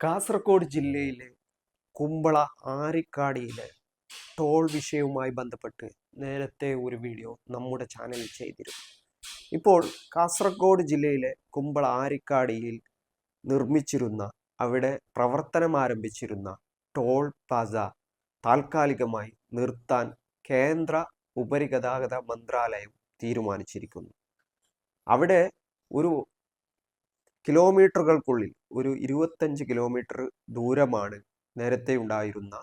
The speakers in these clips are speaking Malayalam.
കാസർഗോഡ് ജില്ലയിലെ കുമ്പള ആരിക്കാടിയിലെ ടോൾ വിഷയവുമായി ബന്ധപ്പെട്ട് നേരത്തെ ഒരു വീഡിയോ നമ്മുടെ ചാനലിൽ ചെയ്തിരുന്നു. ഇപ്പോൾ കാസർഗോഡ് ജില്ലയിലെ കുമ്പള ആരിക്കാടിയിൽ നിർമ്മിച്ചിരുന്ന അവിടെ പ്രവർത്തനം ആരംഭിച്ചിരുന്ന ടോൾ പ്ലാസ താൽക്കാലികമായി നിർത്താൻ കേന്ദ്ര ഉപരിഗതാഗത മന്ത്രാലയം തീരുമാനിച്ചിരിക്കുന്നു. അവിടെ ഒരു കിലോമീറ്ററുകൾക്കുള്ളിൽ ഒരു ഇരുപത്തഞ്ച് കിലോമീറ്റർ ദൂരമാണ് നേരത്തെ ഉണ്ടായിരുന്ന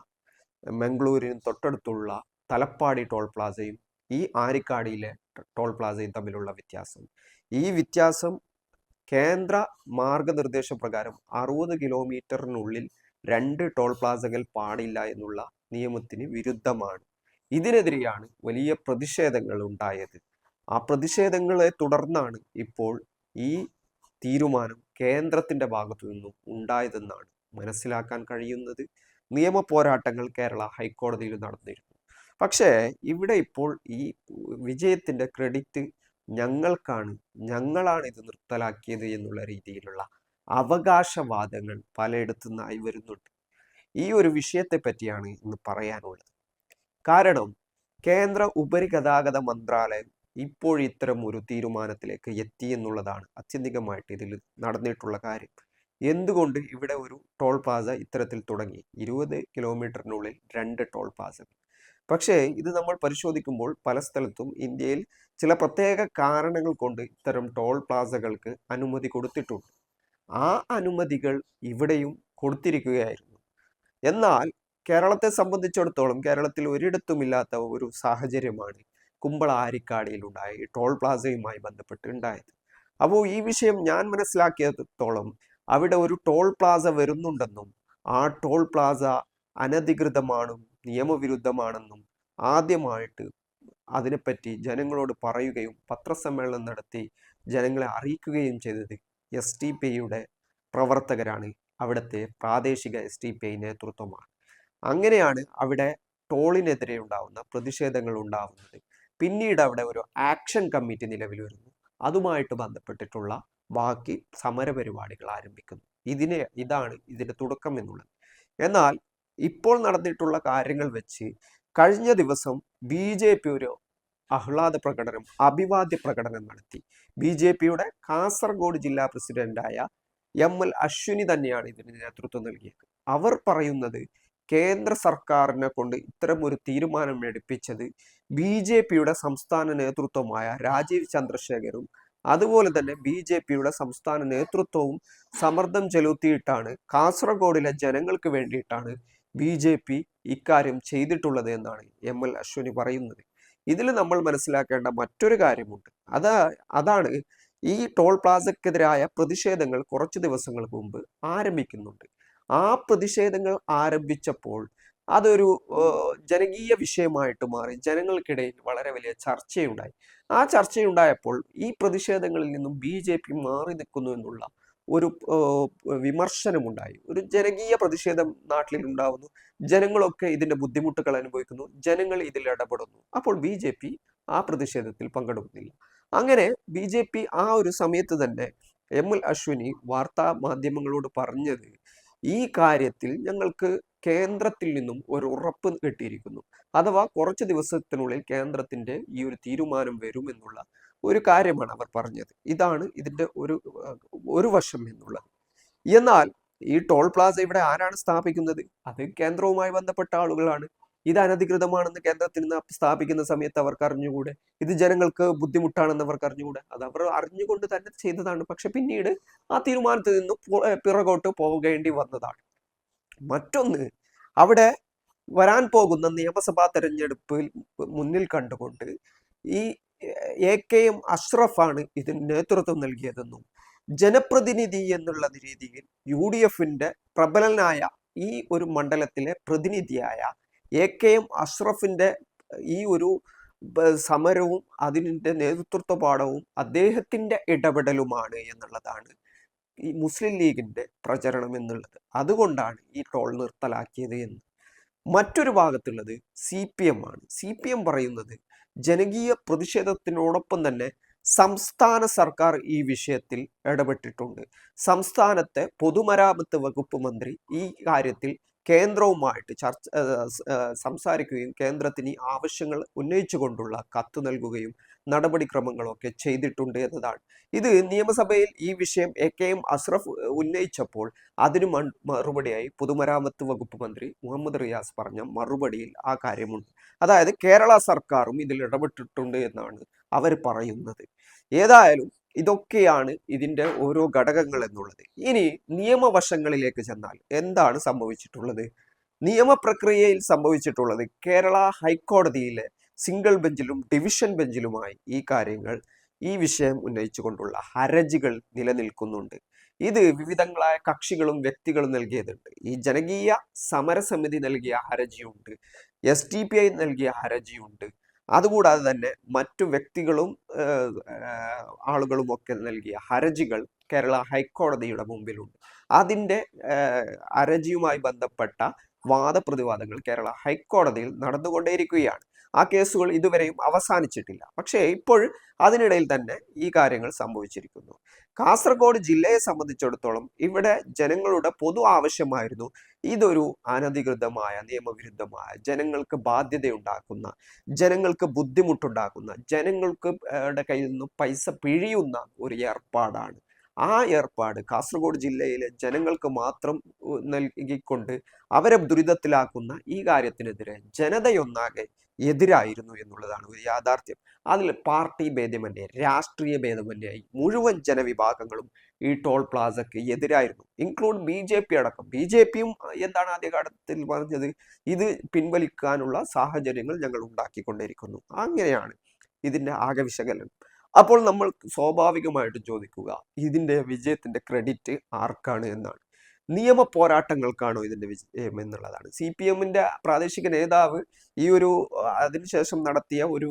മംഗളൂരിന് തൊട്ടടുത്തുള്ള തലപ്പാടി ടോൾ പ്ലാസയും ഈ ആരിക്കാടിയിലെ ടോൾ പ്ലാസയും തമ്മിലുള്ള വ്യത്യാസം. ഈ വ്യത്യാസം കേന്ദ്ര മാർഗനിർദ്ദേശ പ്രകാരം അറുപത് കിലോമീറ്ററിനുള്ളിൽ രണ്ട് ടോൾ പ്ലാസകൾ പാടില്ല എന്നുള്ള നിയമത്തിന് വിരുദ്ധമാണ്. ഇതിനെതിരെയാണ് വലിയ പ്രതിഷേധങ്ങൾ ഉണ്ടായത്. ആ പ്രതിഷേധങ്ങളെ തുടർന്നാണ് ഇപ്പോൾ ഈ തീരുമാനം കേന്ദ്രത്തിന്റെ ഭാഗത്തു നിന്നും ഉണ്ടായതെന്നാണ് മനസ്സിലാക്കാൻ കഴിയുന്നത്. നിയമ പോരാട്ടങ്ങൾ കേരള ഹൈക്കോടതിയിൽ നടന്നിരുന്നു. പക്ഷേ ഇവിടെ ഇപ്പോൾ ഈ വിജയത്തിന്റെ ക്രെഡിറ്റ് ഞങ്ങൾക്കാണ് ഞങ്ങളാണ് ഇത് നിർത്തലാക്കിയത് എന്നുള്ള രീതിയിലുള്ള അവകാശവാദങ്ങൾ പലയിടത്തു വരുന്നുണ്ട്. ഈ ഒരു വിഷയത്തെ പറ്റിയാണ് ഇന്ന് പറയാനുള്ളത്. കാരണം കേന്ദ്ര ഉപരിഗതാഗത മന്ത്രാലയം ഇപ്പോൾ ഇത്തരം ഒരു തീരുമാനത്തിലേക്ക് എത്തി എന്നുള്ളതാണ് അത്യന്തികമായിട്ട് ഇതിൽ നടന്നിട്ടുള്ള കാര്യം. എന്തുകൊണ്ട് ഇവിടെ ഒരു ടോൾ പ്ലാസ ഇത്തരത്തിൽ തുടങ്ങി? ഇരുപത് കിലോമീറ്ററിനുള്ളിൽ രണ്ട് ടോൾ പ്ലാസകൾ. പക്ഷേ ഇത് നമ്മൾ പരിശോധിക്കുമ്പോൾ പല സ്ഥലത്തും ഇന്ത്യയിൽ ചില പ്രത്യേക കാരണങ്ങൾ കൊണ്ട് ഇത്തരം ടോൾ പ്ലാസകൾക്ക് അനുമതി കൊടുത്തിട്ടുണ്ട്. ആ അനുമതികൾ ഇവിടെയും കൊടുത്തിരിക്കുകയായിരുന്നു. എന്നാൽ കേരളത്തെ സംബന്ധിച്ചിടത്തോളം കേരളത്തിൽ ഒരിടത്തുമില്ലാത്ത ഒരു സാഹചര്യമാണ് കുമ്പള ആരിക്കാടിയിൽ ഉണ്ടായ ടോൾ പ്ലാസയുമായി ബന്ധപ്പെട്ട് ഉണ്ടായത് അപ്പോൾ ഈ വിഷയം ഞാൻ മനസ്സിലാക്കിയത്തോളം അവിടെ ഒരു ടോൾ പ്ലാസ വരുന്നുണ്ടെന്നും ആ ടോൾ പ്ലാസ അനധികൃതമാണെന്നും നിയമവിരുദ്ധമാണെന്നും ആദ്യമായിട്ട് അതിനെപ്പറ്റി ജനങ്ങളോട് പറയുകയും പത്രസമ്മേളനം നടത്തി ജനങ്ങളെ അറിയിക്കുകയും ചെയ്തത് എസ് ടി പി ഐയുടെ പ്രവർത്തകരാണ്. അവിടുത്തെ പ്രാദേശിക എസ് ടി പി ഐ നേതൃത്വമാണ്. അങ്ങനെയാണ് അവിടെ ടോളിനെതിരെ ഉണ്ടാവുന്ന പ്രതിഷേധങ്ങൾ ഉണ്ടാവുന്നത്. പിന്നീട് അവിടെ ഒരു ആക്ഷൻ കമ്മിറ്റി നിലവിൽ വരുന്നു. അതുമായിട്ട് ബന്ധപ്പെട്ടിട്ടുള്ള ബാക്കി സമരപരിപാടികൾ ആരംഭിക്കുന്നു. ഇതിനെ ഇതാണ് ഇതിന്റെ തുടക്കം എന്നുള്ളത്. എന്നാൽ ഇപ്പോൾ നടന്നിട്ടുള്ള കാര്യങ്ങൾ വെച്ച് കഴിഞ്ഞ ദിവസം ബി ജെ പി ഒരു ആഹ്ലാദ പ്രകടനം അഭിവാദ്യ പ്രകടനം നടത്തി. ബി ജെ പിയുടെ കാസർഗോഡ് ജില്ലാ പ്രസിഡന്റായ എം എൽ അശ്വിനി തന്നെയാണ് ഇതിന് നേതൃത്വം നൽകിയത്. അവർ പറയുന്നത് കേന്ദ്ര സർക്കാരിനെ കൊണ്ട് ഇത്തരം ഒരു തീരുമാനം എടുപ്പിച്ചത് ബി ജെ പിയുടെ സംസ്ഥാന നേതൃത്വമായ രാജീവ് ചന്ദ്രശേഖരും അതുപോലെ തന്നെ ബി ജെ പിയുടെ സംസ്ഥാന നേതൃത്വവും സമ്മർദ്ദം ചെലുത്തിയിട്ടാണ് കാസർഗോഡിലെ ജനങ്ങൾക്ക് വേണ്ടിയിട്ടാണ് ബി ജെ പി ഇക്കാര്യം ചെയ്തിട്ടുള്ളത് എന്നാണ് എം എൽ അശ്വിനി പറയുന്നത്. ഇതിൽ നമ്മൾ മനസ്സിലാക്കേണ്ട മറ്റൊരു കാര്യമുണ്ട്. അതാ അതാണ് ഈ ടോൾ പ്ലാസക്കെതിരായ പ്രതിഷേധങ്ങൾ കുറച്ച് ദിവസങ്ങൾക്ക് മുമ്പ് ആരംഭിക്കുന്നുണ്ട്. ആ പ്രതിഷേധങ്ങൾ ആരംഭിച്ചപ്പോൾ അതൊരു ജനകീയ വിഷയമായിട്ട് മാറി. ജനങ്ങൾക്കിടയിൽ വളരെ വലിയ ചർച്ചയുണ്ടായി. ആ ചർച്ചയുണ്ടായപ്പോൾ ഈ പ്രതിഷേധങ്ങളിൽ നിന്നും ബി ജെ പി മാറി നിൽക്കുന്നു എന്നുള്ള ഒരു വിമർശനമുണ്ടായി. ഒരു ജനകീയ പ്രതിഷേധം നാട്ടിൽ ഉണ്ടാവുന്നു. ജനങ്ങളൊക്കെ ഇതിന്റെ ബുദ്ധിമുട്ടുകൾ അനുഭവിക്കുന്നു. ജനങ്ങൾ ഇതിൽ ഇടപെടുന്നു. അപ്പോൾ ബി ജെ പി ആ പ്രതിഷേധത്തിൽ പങ്കെടുക്കുന്നില്ല. അങ്ങനെ ബി ജെ പി ആ ഒരു സമയത്ത് തന്നെ എം എൽ അശ്വിനി വാർത്താ മാധ്യമങ്ങളോട് പറഞ്ഞത് ഈ കാര്യത്തിൽ ഞങ്ങൾക്ക് കേന്ദ്രത്തിൽ നിന്നും ഒരു ഉറപ്പ് കിട്ടിയിരിക്കുന്നു. അഥവാ കുറച്ച് ദിവസത്തിനുള്ളിൽ കേന്ദ്രത്തിന്റെ ഈ ഒരു തീരുമാനം വരുമെന്നുള്ള ഒരു കാര്യമാണ് അവർ പറഞ്ഞത്. ഇതാണ് ഇതിന്റെ ഒരു ഒരു വശം എന്നുള്ളത്. എന്നാൽ ഈ ടോൾ പ്ലാസ ഇവിടെ ആരാണ് സ്ഥാപിക്കുന്നത്? അത് കേന്ദ്രവുമായി ബന്ധപ്പെട്ട ആളുകളാണ്. ഇത് അനധികൃതമാണെന്ന് കേന്ദ്രത്തിൽ നിന്ന് സ്ഥാപിക്കുന്ന സമയത്ത് അവർക്ക് അറിഞ്ഞുകൂടെ? ഇത് ജനങ്ങൾക്ക് ബുദ്ധിമുട്ടാണെന്ന് അവർക്ക് അറിഞ്ഞുകൂടെ? അത് അവർ അറിഞ്ഞുകൊണ്ട് തന്നെ ചെയ്തതാണ്. പക്ഷെ പിന്നീട് ആ തീരുമാനത്തിൽ നിന്ന് പിറകോട്ട് പോകേണ്ടി വന്നതാണ്. മറ്റൊന്ന് അവിടെ വരാൻ പോകുന്ന നിയമസഭാ തെരഞ്ഞെടുപ്പിൽ മുന്നിൽ കണ്ടുകൊണ്ട് ഈ എ കെ എം അഷ്റഫാണ് ഇതിന് നേതൃത്വം നൽകിയതെന്നും ജനപ്രതിനിധി എന്നുള്ള രീതിയിൽ യു ഡി എഫിന്റെ പ്രബലനായ ഈ ഒരു മണ്ഡലത്തിലെ പ്രതിനിധിയായ എ കെ എം അഷ്റഫിന്റെ ഈ ഒരു സമരവും അതിന്റെ നേതൃത്വ പാഠവും അദ്ദേഹത്തിന്റെ ഇടപെടലുമാണ് എന്നുള്ളതാണ് ഈ മുസ്ലിം ലീഗിന്റെ പ്രചരണം എന്നുള്ളത്. അതുകൊണ്ടാണ് ഈ ടോൾ നിർത്തലാക്കിയത് എന്ന്. മറ്റൊരു ഭാഗത്തുള്ളത് സി പി എം ആണ്. സി പി എം പറയുന്നത് ജനകീയ പ്രതിഷേധത്തിനോടൊപ്പം തന്നെ സംസ്ഥാന സർക്കാർ ഈ വിഷയത്തിൽ ഇടപെട്ടിട്ടുണ്ട്. സംസ്ഥാനത്തെ പൊതുമരാമത്ത് വകുപ്പ് മന്ത്രി ഈ കാര്യത്തിൽ കേന്ദ്രവുമായിട്ട് ചർച്ച സംസാരിക്കുകയും കേന്ദ്രത്തിന് ഈ ആവശ്യങ്ങൾ ഉന്നയിച്ചുകൊണ്ടുള്ള കത്ത് നൽകുകയും നടപടിക്രമങ്ങളൊക്കെ ചെയ്തിട്ടുണ്ട് എന്നതാണ്. ഇത് നിയമസഭയിൽ ഈ വിഷയം എ കെ എം അഷ്റഫ് ഉന്നയിച്ചപ്പോൾ അതിനു മറുപടിയായി പൊതുമരാമത്ത് വകുപ്പ് മന്ത്രി മുഹമ്മദ് റിയാസ് പറഞ്ഞ മറുപടിയിൽ ആ കാര്യമുണ്ട്. അതായത് കേരള സർക്കാരും ഇതിൽ ഇടപെട്ടിട്ടുണ്ട് എന്നാണ് അവർ പറയുന്നത്. ഏതായാലും ഇതൊക്കെയാണ് ഇതിന്റെ ഓരോ ഘടകങ്ങൾ എന്നുള്ളത്. ഇനി നിയമവശങ്ങളിലേക്ക് ചെന്നാൽ എന്താണ് സംഭവിച്ചിട്ടുള്ളത്? നിയമപ്രക്രിയയിൽ സംഭവിച്ചിട്ടുള്ളത് കേരള ഹൈക്കോടതിയിലെ സിംഗിൾ ബെഞ്ചിലും ഡിവിഷൻ ബെഞ്ചിലുമായി ഈ കാര്യങ്ങൾ ഈ വിഷയം ഉന്നയിച്ചുകൊണ്ടുള്ള ഹരജികൾ നിലനിൽക്കുന്നുണ്ട്. ഇത് വിവിധങ്ങളായ കക്ഷികളും വ്യക്തികളും നൽകിയതുണ്ട്. ഈ ജനകീയ സമരസമിതി നൽകിയ ഹരജിയുണ്ട്. എസ് ടി പി ഐ നൽകിയ ഹർജിയുണ്ട് അതുകൂടാതെ തന്നെ മറ്റു വ്യക്തികളും ആളുകളും ഒക്കെ നൽകിയ ഹർജികൾ കേരള ഹൈക്കോടതിയുടെ മുമ്പിലുണ്ട്. അതിന്റെ ഹർജിയുമായി ബന്ധപ്പെട്ട വാദപ്രതിവാദങ്ങൾ കേരള ഹൈക്കോടതിയിൽ നടന്നുകൊണ്ടേയിരിക്കുകയാണ്. ആ കേസുകൾ ഇതുവരെയും അവസാനിച്ചിട്ടില്ല. പക്ഷേ ഇപ്പോൾ അതിനിടയിൽ തന്നെ ഈ കാര്യങ്ങൾ സംഭവിച്ചിരിക്കുന്നു. കാസർഗോഡ് ജില്ലയെ സംബന്ധിച്ചിടത്തോളം ഇവിടെ ജനങ്ങളുടെ പൊതു ആവശ്യമായിരുന്നു ഇതൊരു അനധികൃതമായ നിയമവിരുദ്ധമായ ജനങ്ങൾക്ക് ബാധ്യതയുണ്ടാക്കുന്ന ജനങ്ങൾക്ക് ബുദ്ധിമുട്ടുണ്ടാക്കുന്ന ജനങ്ങൾക്ക് കയ്യിൽ നിന്ന് പൈസ പിഴിയുന്ന ഒരു ഏർപ്പാടാണ് ആ ഏർപ്പാട് കാസർഗോഡ് ജില്ലയിലെ ജനങ്ങൾക്ക് മാത്രം നൽകിക്കൊണ്ട് അവരെ ദുരിതത്തിലാക്കുന്ന ഈ കാര്യത്തിനെതിരെ ജനതയൊന്നാകെ എതിരായിരുന്നു എന്നുള്ളതാണ് ഒരു യാഥാർത്ഥ്യം. അതിൽ പാർട്ടി ഭേദമന്യേ രാഷ്ട്രീയ ഭേദമന്യായി മുഴുവൻ ജനവിഭാഗങ്ങളും ഈ ടോൾ പ്ലാസക്ക് എതിരായിരുന്നു. ഇൻക്ലൂഡ് ബി ജെ പി അടക്കം. ബി ജെ പിയും എന്താണ് ആദ്യകാലത്തിൽ പറഞ്ഞത്? ഇത് പിൻവലിക്കാനുള്ള സാഹചര്യങ്ങൾ ഞങ്ങൾ ഉണ്ടാക്കിക്കൊണ്ടിരിക്കുന്നു അങ്ങനെയാണ് ഇതിന്റെ ആകെ വിശകലനം. അപ്പോൾ നമ്മൾ സ്വാഭാവികമായിട്ടും ചോദിക്കുക ഇതിന്റെ വിജയത്തിന്റെ ക്രെഡിറ്റ് ആർക്കാണ് എന്നാണ്. നിയമ പോരാട്ടങ്ങൾക്കാണോ ഇതിന്റെ വിജയം എന്നുള്ളതാണ്. സി പി എമ്മിന്റെ പ്രാദേശിക നേതാവ് ഈ ഒരു അതിനുശേഷം നടത്തിയ ഒരു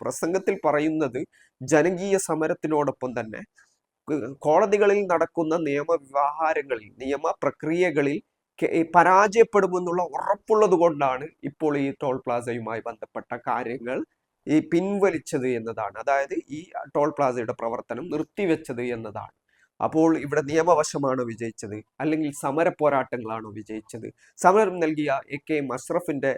പ്രസംഗത്തിൽ പറയുന്നത് ജനകീയ സമരത്തിനോടൊപ്പം തന്നെ കോടതികളിൽ നടക്കുന്ന നിയമ വ്യവഹാരങ്ങളിൽ നിയമ പ്രക്രിയകളിൽ പരാജയപ്പെടുമെന്നുള്ള ഉറപ്പുള്ളത് കൊണ്ടാണ് ഇപ്പോൾ ഈ ടോൾ പ്ലാസയുമായി ബന്ധപ്പെട്ട കാര്യങ്ങൾ ഈ പിൻവലിച്ചത് എന്നതാണ്. അതായത് ഈ ടോൾ പ്ലാസയുടെ പ്രവർത്തനം നിർത്തിവെച്ചത് എന്നതാണ്. അപ്പോൾ ഇവിടെ നിയമവശമാണോ വിജയിച്ചത്? അല്ലെങ്കിൽ സമര പോരാട്ടങ്ങളാണോ വിജയിച്ചത്? സമരം നൽകിയ എ കെ മഷ്റഫിന്റെ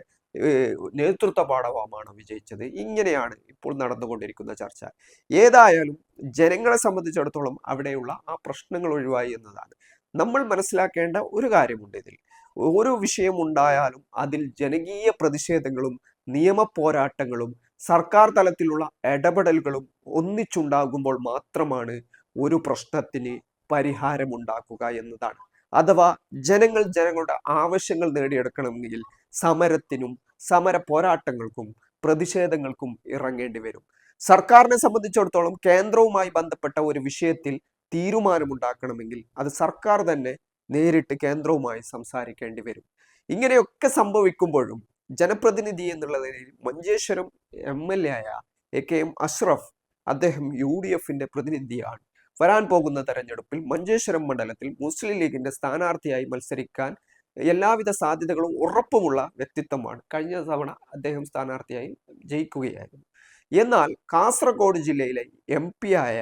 നേതൃത്വ പാഠവുമാണോ വിജയിച്ചത്? ഇങ്ങനെയാണ് ഇപ്പോൾ നടന്നുകൊണ്ടിരിക്കുന്ന ചർച്ച. ഏതായാലും ജനങ്ങളെ സംബന്ധിച്ചിടത്തോളം അവിടെയുള്ള ആ പ്രശ്നങ്ങൾ ഒഴിവായി എന്നതാണ്. നമ്മൾ മനസ്സിലാക്കേണ്ട ഒരു കാര്യമുണ്ട് ഇതിൽ. ഓരോ വിഷയമുണ്ടായാലും അതിൽ ജനകീയ പ്രതിഷേധങ്ങളും നിയമ പോരാട്ടങ്ങളും സർക്കാർ തലത്തിലുള്ള ഇടപെടലുകളും ഒന്നിച്ചുണ്ടാകുമ്പോൾ മാത്രമാണ് ഒരു പ്രശ്നത്തിന് പരിഹാരമുണ്ടാക്കുക എന്നതാണ്. അഥവാ ജനങ്ങൾ ജനങ്ങളുടെ ആവശ്യങ്ങൾ നേടിയെടുക്കണമെങ്കിൽ സമരത്തിനും സമര പോരാട്ടങ്ങൾക്കും പ്രതിഷേധങ്ങൾക്കും ഇറങ്ങേണ്ടി വരും. സർക്കാരിനെ സംബന്ധിച്ചിടത്തോളം കേന്ദ്രവുമായി ബന്ധപ്പെട്ട ഒരു വിഷയത്തിൽ തീരുമാനമുണ്ടാക്കണമെങ്കിൽ അത് സർക്കാർ തന്നെ നേരിട്ട് കേന്ദ്രവുമായി സംസാരിക്കേണ്ടി വരും. ഇങ്ങനെയൊക്കെ സംഭവിക്കുമ്പോഴും ജനപ്രതിനിധി എന്നുള്ള നിലയിൽ മഞ്ചേശ്വരം എം എൽ എ ആയ എ കെ എം അഷ്റഫ് അദ്ദേഹം യു ഡി എഫിന്റെ പ്രതിനിധിയാണ്. വരാൻ പോകുന്ന തെരഞ്ഞെടുപ്പിൽ മഞ്ചേശ്വരം മണ്ഡലത്തിൽ മുസ്ലിം ലീഗിന്റെ സ്ഥാനാർത്ഥിയായി മത്സരിക്കാൻ എല്ലാവിധ സാധ്യതകളും ഉറപ്പുമുള്ള വ്യക്തിത്വമാണ്. കഴിഞ്ഞ തവണ അദ്ദേഹം സ്ഥാനാർത്ഥിയായി ജയിക്കുകയായിരുന്നു. എന്നാൽ കാസർഗോഡ് ജില്ലയിലെ എം പി ആയ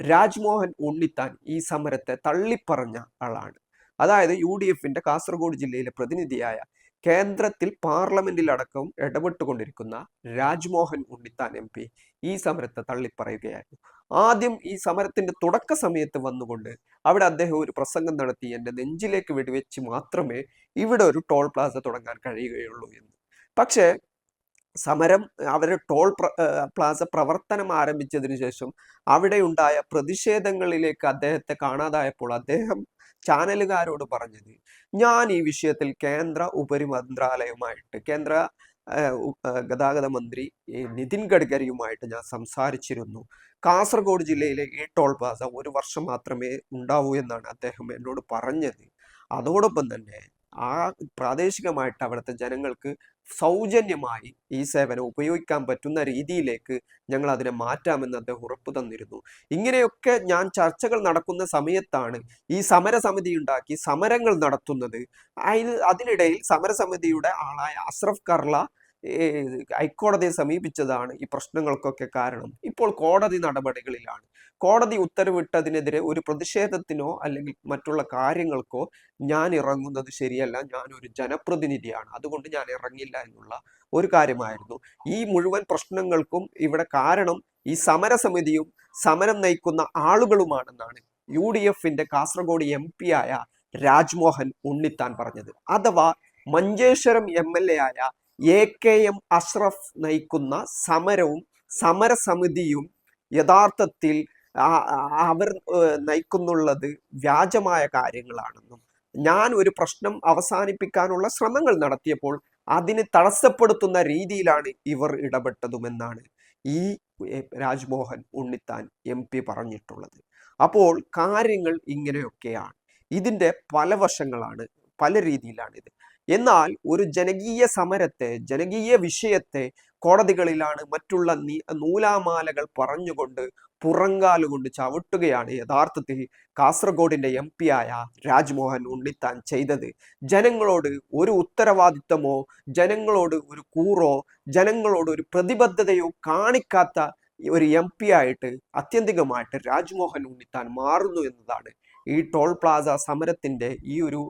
രാജ്മോഹൻ ഉണ്ണിത്താൻ ഈ സമരത്തെ തള്ളിപ്പറഞ്ഞ ആളാണ്. അതായത് യു ഡി എഫിന്റെ കാസർഗോഡ് ജില്ലയിലെ പ്രതിനിധിയായ കേന്ദ്രത്തിൽ പാർലമെന്റിൽ അടക്കം ഇടപെട്ടുകൊണ്ടിരിക്കുന്ന രാജ്മോഹൻ ഉണ്ണിത്താൻ എം പി ഈ സമരത്തെ തള്ളിപ്പറയുകയായിരുന്നു. ആദ്യം ഈ സമരത്തിന്റെ തുടക്ക സമയത്ത് വന്നുകൊണ്ട് അവിടെ അദ്ദേഹം ഒരു പ്രസംഗം നടത്തി എന്റെ നെഞ്ചിലേക്ക് വെടിവെച്ച് മാത്രമേ ഇവിടെ ഒരു ടോൾ പ്ലാസ തുടങ്ങാൻ കഴിയുകയുള്ളൂ എന്ന്. പക്ഷേ സമരം അവരെ ടോൾ പ്ലാസ പ്രവർത്തനം ആരംഭിച്ചതിന് ശേഷം അവിടെ ഉണ്ടായ പ്രതിഷേധങ്ങളിലേക്ക് അദ്ദേഹത്തെ കാണാതായപ്പോൾ അദ്ദേഹം ചാനലുകാരോട് പറഞ്ഞത് ഞാൻ ഈ വിഷയത്തിൽ കേന്ദ്ര ഉപരിമന്ത്രാലയവുമായിട്ട് കേന്ദ്ര ഗതാഗത മന്ത്രി നിതിൻ ഗഡ്കരിയുമായിട്ട് ഞാൻ സംസാരിച്ചിരുന്നു. കാസർഗോഡ് ജില്ലയിലെ ഈ ടോൾ പ്ലാസ ഒരു വർഷം മാത്രമേ ഉണ്ടാവൂ എന്നാണ് അദ്ദേഹം എന്നോട് പറഞ്ഞത്. അതോടൊപ്പം തന്നെ ആ പ്രാദേശികമായിട്ട് അവിടുത്തെ ജനങ്ങൾക്ക് സൗജന്യമായി ഈ സേവനം ഉപയോഗിക്കാൻ പറ്റുന്ന രീതിയിലേക്ക് ഞങ്ങൾ അതിനെ മാറ്റാമെന്ന് അദ്ദേഹം ഉറപ്പ് തന്നിരുന്നു. ഇങ്ങനെയൊക്കെ ഞാൻ ചർച്ചകൾ നടക്കുന്ന സമയത്താണ് ഈ സമരസമിതി ഉണ്ടാക്കി സമരങ്ങൾ നടത്തുന്നത്. അതിന് അതിനിടയിൽ സമരസമിതിയുടെ ആളായ അസ്രഫ് കർല ഹൈക്കോടതിയെ സമീപിച്ചതാണ് ഈ പ്രശ്നങ്ങൾക്കൊക്കെ കാരണം. ഇപ്പോൾ കോടതി നടപടികളിലാണ്. കോടതി ഉത്തരവിട്ടതിനെതിരെ ഒരു പ്രതിഷേധത്തിനോ അല്ലെങ്കിൽ മറ്റുള്ള കാര്യങ്ങൾക്കോ ഞാൻ ഇറങ്ങുന്നത് ശരിയല്ല. ഞാൻ ഒരു ജനപ്രതിനിധിയാണ്. അതുകൊണ്ട് ഞാൻ ഇറങ്ങില്ല എന്നുള്ള ഒരു കാര്യമായിരുന്നു. ഈ മുഴുവൻ പ്രശ്നങ്ങൾക്കും ഇവിടെ കാരണം ഈ സമരസമിതിയും സമരം നയിക്കുന്ന ആളുകളുമാണെന്നാണ് യു ഡി എഫിന്റെ കാസർഗോഡ് എം പി ആയ രാജ്മോഹൻ ഉണ്ണിത്താൻ പറഞ്ഞത്. അഥവാ മഞ്ചേശ്വരം എം എൽ എ ആയ എ കെ എം അഷ്റഫ് നയിക്കുന്ന സമരവും സമരസമിതിയും യഥാർത്ഥത്തിൽ അവർ നയിക്കുന്നുള്ളത് വ്യാജമായ കാര്യങ്ങളാണെന്നും ഞാൻ ഒരു പ്രശ്നം അവസാനിപ്പിക്കാനുള്ള ശ്രമങ്ങൾ നടത്തിയപ്പോൾ അതിന് തടസ്സപ്പെടുത്തുന്ന രീതിയിലാണ് ഇവർ ഇടപെട്ടതുമെന്നാണ് ഈ രാജ്മോഹൻ ഉണ്ണിത്താൻ എം പി പറഞ്ഞിട്ടുള്ളത്. അപ്പോൾ കാര്യങ്ങൾ ഇങ്ങനെയൊക്കെയാണ്. ഇതിന്റെ പല വശങ്ങളാണ് പല രീതിയിലാണിത്. എന്നാൽ ഒരു ജനകീയ സമരത്തെ ജനകീയ വിഷയത്തെ കോടതികളിലാണ് മറ്റുള്ള നൂലാമാലകൾ പറഞ്ഞുകൊണ്ട് പുറങ്കാലുകൊണ്ട് ചവിട്ടുകയാണ് യഥാർത്ഥത്തിൽ കാസർഗോഡിന്റെ എം പി ആയ രാജ്മോഹൻ ഉണ്ണിത്താൻ ചെയ്തത്. ജനങ്ങളോട് ഒരു ഉത്തരവാദിത്തമോ ജനങ്ങളോട് ഒരു കൂറോ ജനങ്ങളോട് ഒരു പ്രതിബദ്ധതയോ കാണിക്കാത്ത ഒരു എം പി ആയിട്ട് അത്യന്തികമായിട്ട് രാജ്മോഹൻ ഉണ്ണിത്താൻ മാറുന്നു എന്നതാണ് ഈ ടോൾ പ്ലാസ സമരത്തിന്റെ ഈ ഒരു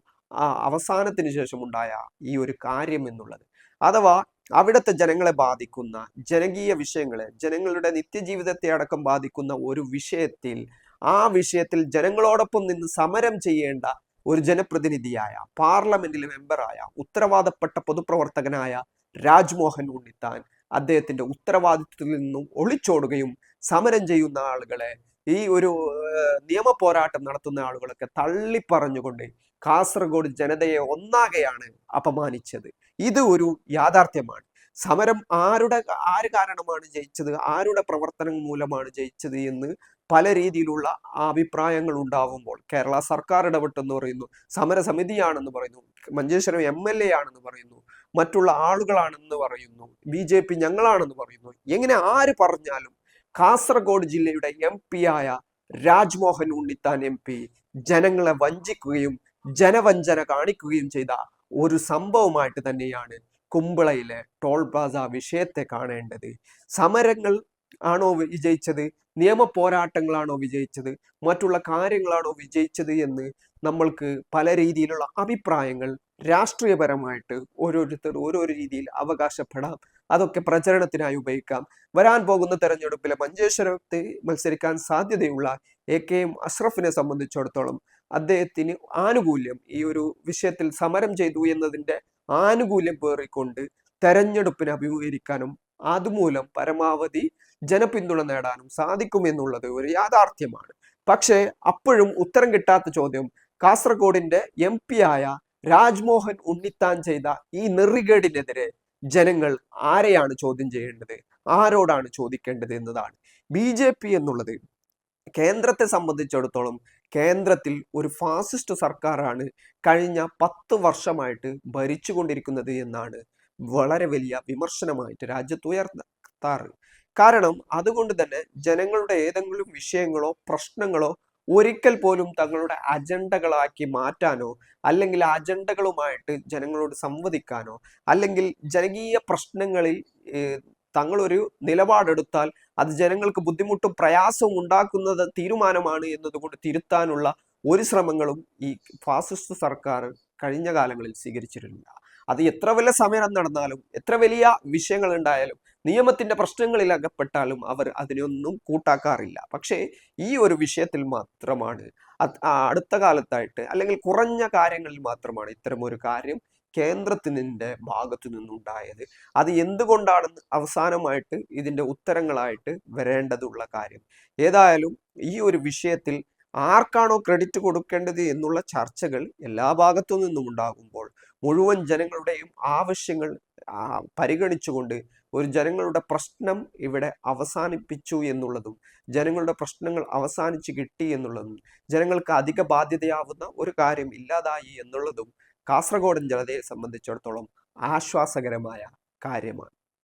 അവസാനത്തിന് ശേഷമുണ്ടായ ഈ ഒരു കാര്യം എന്നുള്ളത്. അഥവാ അവിടുത്തെ ജനങ്ങളെ ബാധിക്കുന്ന ജനകീയ വിഷയങ്ങളെ ജനങ്ങളുടെ നിത്യജീവിതത്തെ അടക്കം ബാധിക്കുന്ന ഒരു വിഷയത്തിൽ ആ വിഷയത്തിൽ ജനങ്ങളോടൊപ്പം നിന്ന് സമരം ചെയ്യേണ്ട ഒരു ജനപ്രതിനിധിയായ പാർലമെന്റിലെ മെമ്പറായ ഉത്തരവാദപ്പെട്ട പൊതുപ്രവർത്തകനായ രാജ്മോഹൻ ഉണ്ണിത്താൻ അദ്ദേഹത്തിന്റെ ഉത്തരവാദിത്വത്തിൽ നിന്നും ഒളിച്ചോടുകയും സമരം ചെയ്യുന്ന ആളുകളെ ഈ ഒരു നിയമ പോരാട്ടം നടത്തുന്ന ആളുകളൊക്കെ തള്ളിപ്പറഞ്ഞുകൊണ്ട് കാസർഗോഡ് ജനതയെ ഒന്നാകെയാണ് അപമാനിച്ചത്. ഇത് ഒരു യാഥാർത്ഥ്യമാണ്. സമരം ആരുടെ ആര് കാരണമാണ് ജയിച്ചത്? ആരുടെ പ്രവർത്തനം മൂലമാണ് ജയിച്ചത് എന്ന് പല രീതിയിലുള്ള അഭിപ്രായങ്ങൾ ഉണ്ടാവുമ്പോൾ കേരള സർക്കാർ ഇടപെട്ടെന്ന് പറയുന്നു സമരസമിതിയാണെന്ന് പറയുന്നു മഞ്ചേശ്വരം എം എൽ എ ആണെന്ന് പറയുന്നു മറ്റുള്ള ആളുകളാണെന്ന് പറയുന്നു ബി ജെ പി ഞങ്ങളാണെന്ന് പറയുന്നു. എങ്ങനെ ആര് പറഞ്ഞാലും കാസർഗോഡ് ജില്ലയുടെ എം പി ആയ രാജ്മോഹൻ ഉണ്ണിത്താൻ എം പി ജനങ്ങളെ വഞ്ചിക്കുകയും ജനവഞ്ചന കാണിക്കുകയും ചെയ്ത ഒരു സംഭവമായിട്ട് തന്നെയാണ് കുമ്പളയിലെ ടോൾ പ്ലാസ വിഷയത്തെ കാണേണ്ടത്. സമരങ്ങൾ ആണോ വിജയിച്ചത്? നിയമ പോരാട്ടങ്ങളാണോ വിജയിച്ചത്? മറ്റുള്ള കാര്യങ്ങളാണോ വിജയിച്ചത് എന്ന് നമ്മൾക്ക് പല രീതിയിലുള്ള അഭിപ്രായങ്ങൾ രാഷ്ട്രീയപരമായിട്ട് ഓരോരുത്തർ ഓരോരോ രീതിയിൽ അവകാശപ്പെടാം. അതൊക്കെ പ്രചരണത്തിനായി ഉപയോഗിക്കാം. വരാൻ പോകുന്ന തെരഞ്ഞെടുപ്പിലെ മഞ്ചേശ്വരത്തെ മത്സരിക്കാൻ സാധ്യതയുള്ള എ കെ എം അഷ്റഫിനെ സംബന്ധിച്ചിടത്തോളം അദ്ദേഹത്തിന് ആനുകൂല്യം ഈ ഒരു വിഷയത്തിൽ സമരം ചെയ്തു എന്നതിന്റെ ആനുകൂല്യം പേറിക്കൊണ്ട് തെരഞ്ഞെടുപ്പിനെ അഭിമുഖീകരിക്കാനും അതുമൂലം പരമാവധി ജനപിന്തുണ നേടാനും സാധിക്കുമെന്നുള്ളത് ഒരു യാഥാർത്ഥ്യമാണ്. പക്ഷേ അപ്പോഴും ഉത്തരം കിട്ടാത്ത ചോദ്യം കാസർഗോഡിന്റെ എം പി ആയ രാജ്മോഹൻ ഉണ്ണിത്താൻ ചെയ്ത ഈ നെറികേടിനെതിരെ ജനങ്ങൾ ആരെയാണ് ചോദ്യം ചെയ്യേണ്ടത്? ആരോടാണ് ചോദിക്കേണ്ടത് എന്നതാണ്. ബി എന്നുള്ളത് കേന്ദ്രത്തെ സംബന്ധിച്ചിടത്തോളം കേന്ദ്രത്തിൽ ഒരു ഫാസിസ്റ്റ് സർക്കാരാണ് കഴിഞ്ഞ പത്ത് വർഷമായിട്ട് ഭരിച്ചുകൊണ്ടിരിക്കുന്നത് എന്നാണ് വളരെ വലിയ വിമർശനമായിട്ട് രാജ്യത്ത് ഉയർത്താറ്. കാരണം അതുകൊണ്ട് തന്നെ ജനങ്ങളുടെ ഏതെങ്കിലും വിഷയങ്ങളോ പ്രശ്നങ്ങളോ ഒരിക്കൽ പോലും തങ്ങളുടെ അജണ്ടകളാക്കി മാറ്റാനോ അല്ലെങ്കിൽ അജണ്ടകളുമായിട്ട് ജനങ്ങളോട് സംവദിക്കാനോ അല്ലെങ്കിൽ ജനകീയ പ്രശ്നങ്ങളിൽ തങ്ങളൊരു നിലപാടെടുത്താൽ അത് ജനങ്ങൾക്ക് ബുദ്ധിമുട്ടും പ്രയാസവും ഉണ്ടാക്കുന്നത് തീരുമാനമാണ് എന്നതുകൊണ്ട് തിരുത്താനുള്ള ഒരു ശ്രമങ്ങളും ഈ ഫാസിസ്റ്റ് സർക്കാർ കഴിഞ്ഞ കാലങ്ങളിൽ സ്വീകരിച്ചിട്ടില്ല അത് എത്ര വലിയ സമരം നടന്നാലും എത്ര വലിയ വിഷയങ്ങൾ ഉണ്ടായാലും നിയമത്തിന്റെ പ്രശ്നങ്ങളിൽ അകപ്പെട്ടാലും അവർ അതിനൊന്നും കൂട്ടാക്കാറില്ല. പക്ഷേ ഈ ഒരു വിഷയത്തിൽ മാത്രമാണ് അടുത്ത കാലത്തായിട്ട് അല്ലെങ്കിൽ കുറഞ്ഞ കാര്യങ്ങളിൽ മാത്രമാണ് ഇത്തരം ഒരു കാര്യം കേന്ദ്രത്തിന്റെ ഭാഗത്തു നിന്നുണ്ടായത്. അത് എന്തുകൊണ്ടാണെന്ന് അവസാനമായിട്ട് ഇതിന്റെ ഉത്തരങ്ങളായിട്ട് വരേണ്ടതുള്ള കാര്യം. ഏതായാലും ഈ ഒരു വിഷയത്തിൽ ആർക്കാണോ ക്രെഡിറ്റ് കൊടുക്കേണ്ടത് എന്നുള്ള ചർച്ചകൾ എല്ലാ ഭാഗത്തു നിന്നും ഉണ്ടാകുമ്പോൾ മുഴുവൻ ജനങ്ങളുടെയും ആവശ്യങ്ങൾ പരിഗണിച്ചുകൊണ്ട് ഒരു ജനങ്ങളുടെ പ്രശ്നം ഇവിടെ അവസാനിപ്പിച്ചു എന്നുള്ളതും ജനങ്ങളുടെ പ്രശ്നങ്ങൾ അവസാനിച്ച് കിട്ടി എന്നുള്ളതും ജനങ്ങൾക്ക് അധിക ബാധ്യതയാവുന്ന ഒരു കാര്യം ഇല്ലാതായി എന്നുള്ളതും കാസർഗോഡൻ ജനതയെ സംബന്ധിച്ചിടത്തോളം ആശ്വാസകരമായ കാര്യമാണ്.